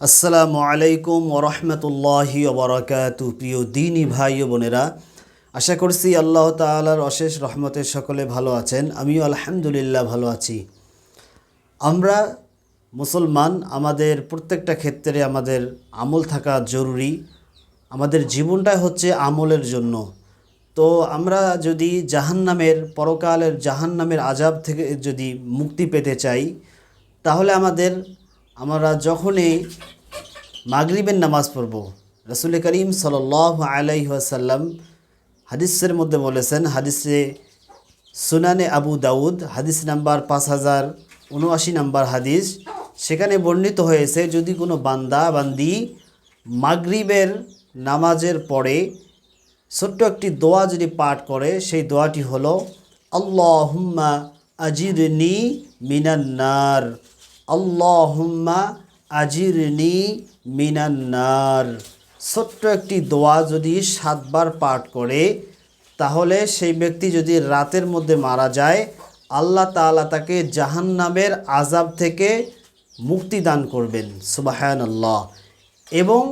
আসসালামু আলাইকুম ওরহমতুল্লাহি ওবরাকাতু প্রিয় দিনী ভাই ও বোনেরা, আশা করছি আল্লাহ তাআলার অশেষ রহমতে সকলে ভালো আছেন। আমিও আলহামদুলিল্লাহ ভালো আছি। আমরা মুসলমান, আমাদের প্রত্যেকটা ক্ষেত্রে আমাদের আমল থাকা জরুরি। আমাদের জীবনটাই হচ্ছে আমলের জন্য। তো আমরা যদি জাহান্নামের, পরকালের জাহান্নামের আজাব থেকে যদি মুক্তি পেতে চাই, তাহলে আমাদের আমরা যখনই মাগরিবের নামাজ পড়ব, রসুল করিম সাল আলাইসাল্লাম হাদিসের মধ্যে বলেছেন, হাদিসে সুনানে আবু দাউদ, হাদিস নাম্বার পাঁচ হাজার উনআশি নাম্বার হাদিস, সেখানে বর্ণিত হয়েছে, যদি কোনো বান্দা, বান্দি মাগরিবের নামাজের পরে ছোট্ট একটি দোয়া যদি পাঠ করে, সেই দোয়াটি হলো, আল্লাহুম্মা আজিরনি মিনান্নার। আল্লাহুম্মা আজিরনি মিনান্নার ছোট্ট একটি দোয়া যদি সাতবার পাঠ করে, তাহলে সেই ব্যক্তি যদি রাতের মধ্যে মারা যায়, আল্লাহ তাআলা তাকে জাহান্নামের আজাব থেকে মুক্তি দান করবেন সুবাহান আল্লাহ এবং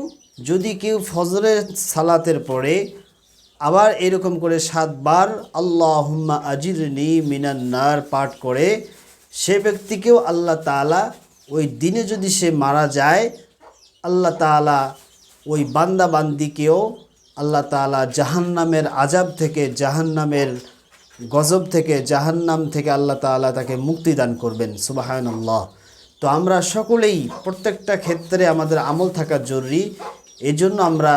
যদি কেউ ফজরের সালাতের পরে আবার এরকম করে সাতবার আল্লাহুম্মা আজিরনি মিনান্নার পাঠ করে সে ব্যক্তিকেও আল্লাহ তাআলা ওই দিনে যদি সে মারা যায়, আল্লাহ তাআলা ওই বান্দা বান্দিকেও আল্লাহ তাআলা জাহান্নামের আজাব থেকে, জাহান্নামের গজব থেকে, জাহান্নাম থেকে আল্লাহ তাআলা তাকে মুক্তি দান করবেন। সুবাহান্লাহ তো আমরা সকলেই প্রত্যেকটা ক্ষেত্রে আমাদের আমল থাকা জরুরি। এজন্য আমরা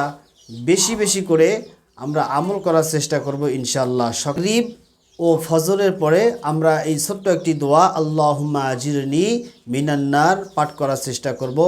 বেশি বেশি করে আমরা আমল করার চেষ্টা করব ইনশাআল্লাহ। সকরিব ও ফজরের পরে আমরা এই ছোট্ট একটি দোয়া আল্লাহ আজিরনি মিনান্নার, পাঠ করার চেষ্টা করব।